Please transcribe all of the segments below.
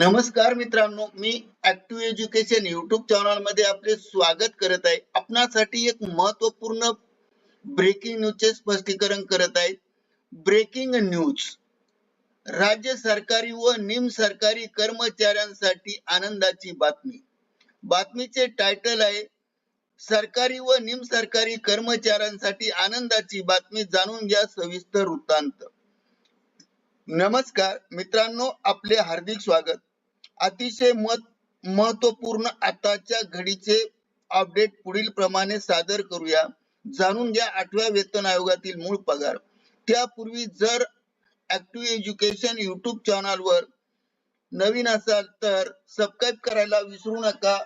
नमस्कार मित्रांनो मी ऍक्टिव्ह एज्युकेशन युट्यूब चॅनलमध्ये आपले स्वागत करत आहे. आपणासाठी एक महत्त्वपूर्ण ब्रेकिंग न्यूजचे स्पष्टीकरण करत आहे. ब्रेकिंग न्यूज राज्य सरकारी व निम सरकारी कर्मचाऱ्यांसाठी आनंदाची बातमी. बातमीचे टायटल आहे सरकारी व निम सरकारी कर्मचाऱ्यांसाठी आनंदाची बातमी जाणून घ्या सविस्तर वृत्तांत. नमस्कार मित्रांनो आपले हार्दिक स्वागत. अतिशय मत महत्त्वपूर्ण आताच्या घडीचे अपडेट पुढील प्रमाणे सादर करूया. जाणून घ्या आठव्या वेतन आयोगातील मूळ पगार. त्यापूर्वी जर ऍक्टिव्ह एज्युकेशन युट्यूब चॅनलवर नवीन असाल तर सबस्क्राईब करायला विसरू नका.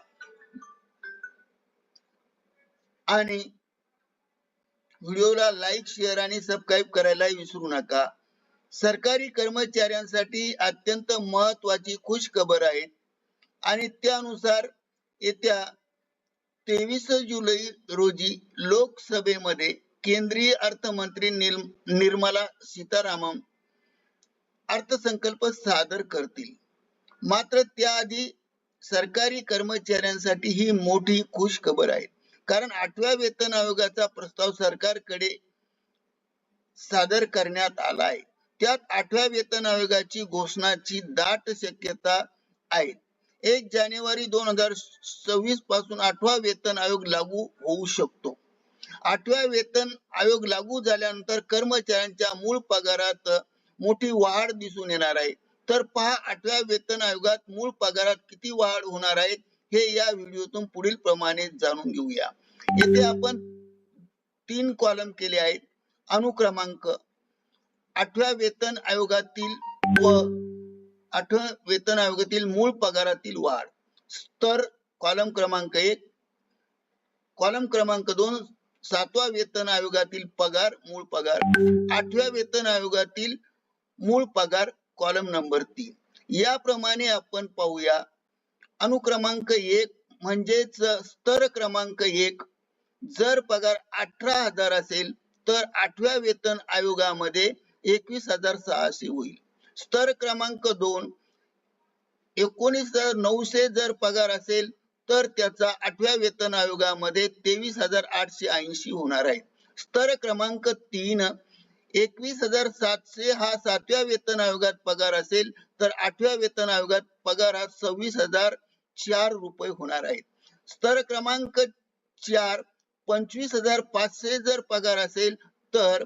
आणि व्हिडिओला लाईक शेअर आणि सबस्क्राईब करायला विसरू नका. सरकारी कर्मचाऱ्यांसाठी अत्यंत महत्वाची खुश खबर आहे. आणि त्यानुसार येत्या तेवीस जुलै रोजी लोकसभेमध्ये केंद्रीय अर्थमंत्री निर्मला सीतारामन अर्थसंकल्प सादर करतील. मात्र त्याआधी सरकारी कर्मचाऱ्यांसाठी ही मोठी खुश खबर आहे. कारण आठव्या वेतन आयोगाचा प्रस्ताव सरकारकडे सादर करण्यात आला आहे. त्यात आठव्या वेतन आयोगाची घोषणाची दाट शक्यता आहे. एक जानेवारी दोन हजार सव्वीसपासून आठवा वेतन आयोग लागू होऊ शकतो. आठव्या वेतन आयोग लागू झाल्यानंतर कर्मचाऱ्यांच्या मूळ पगारात मोठी वाढ दिसून येणार आहे. तर पहा आठव्या वेतन आयोगात मूळ पगारात किती वाढ होणार आहे हे या व्हिडिओतून पुढील प्रमाणे जाणून घेऊया. येथे आपण तीन कॉलम केले आहेत. अनुक्रमांक आठव्या वेतन आयोगातील व आठव्या वेतन आयोगातील मूळ पगारातील वाढ. तर कॉलम क्रमांक एक. कॉलम क्रमांक दोन सातवा वेतन आयोगातील पगार मूळ पगार. आठव्या वेतन आयोगातील मूळ पगार कॉलम नंबर तीन. याप्रमाणे आपण पाहूया. अनुक्रमांक एक म्हणजेच स्तर क्रमांक एक. जर पगार अठरा हजार असेल तर आठव्या वेतन आयोगामध्ये एकवीस हजार सहाशे होईल. स्तर क्रमांक दोन एकोणीस हजार नऊशे जर पगार असेल तर त्याचा आठव्या वेतन आयोगामध्ये तेवीस हजार आठशे ऐंशी होणार आहे. स्तर क्रमांक तीन एकवीस हजार सातशे हा सातव्या वेतन आयोगात पगार असेल तर आठव्या वेतन आयोगात पगार हा सव्वीस हजार चार रुपये होणार आहे. स्तर क्रमांक चार पंचवीस हजार पाचशे जर पगार असेल तर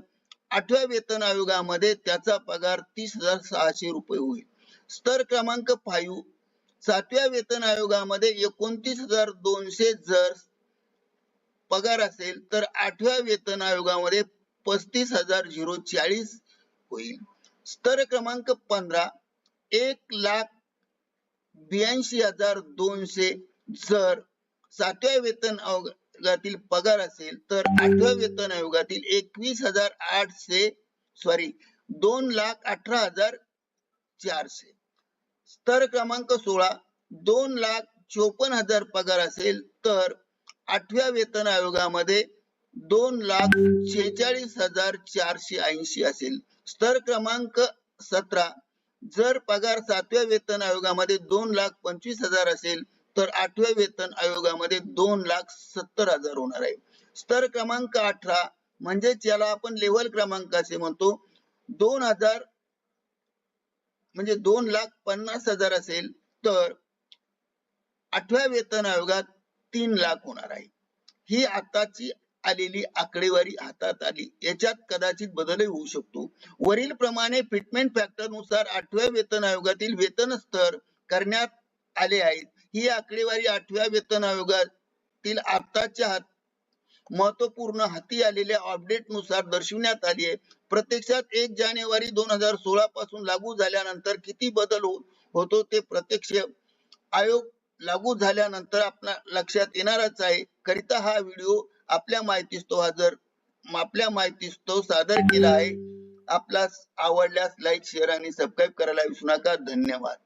आठव्या वेतन आयोगामध्ये त्याचा पगार तीस हजार सहाशे रुपये होईल. स्तर क्रमांक फाईव्ह सातव्या वेतन आयोगामध्ये एकोणतीस हजार दोनशे जर पगार असेल तर आठव्या वेतन आयोगामध्ये पस्तीस हजार झिरो चाळीस होईल. स्तर क्रमांक पंधरा. एक लाख ब्याऐंशी हजार दोनशे जर सातव्या वेतन आयोगातील पगार असेल तर आठव्या वेतन आयोगातील एकवीस हजार आठशे सॉरी दोन लाख अठरा हजार चारशे. स्तर क्रमांक सोळा दोन लाख चोपन्न हजार पगार असेल तर आठव्या वेतन आयोगामध्ये दोन लाख शेहेचाळीस हजार चारशे ऐंशी असेल. स्तर क्रमांक सतरा जर पगार सातव्या वेतन आयोगामध्ये दोन लाख पंचवीस हजार असेल तर आठव्या वेतन आयोगामध्ये दोन लाख सत्तर हजार होणार आहे. स्तर क्रमांक अठरा म्हणजेच याला आपण लेवल क्रमांक असे म्हणतो. दोन हजार म्हणजे दोन लाख पन्नास हजार असेल तर आठव्या वेतन आयोगात तीन लाख होणार आहे. ही आताची आलेली आकडेवारी हातात आली. याच्यात कदाचित बदलही होऊ शकतो. वरील प्रमाणे फिटमेंट फॅक्टरनुसार आठव्या वेतन आयोगातील वेतन स्तर करण्यात आले आहेत. ही आकडेवारी आठव्या वेतन आयोगातील आताच्या महत्त्वपूर्ण हाती आलेल्या अपडेटनुसार दर्शविण्यात आली आहे. प्रत्यक्षात एक जानेवारी दोन हजार सोळा पासून लागू झाल्यानंतर किती बदल हो-, होतो ते प्रत्यक्ष आयोग लागू झाल्यानंतर आपल्या लक्षात येणारच आहे. करिता हा व्हिडिओ आपल्या माहितीस हजर आपल्या माहितीस्तव सादर केला आहे. आपला आवडल्यास लाईक शेअर आणि सबस्क्राईब करायला विसरू नका. धन्यवाद.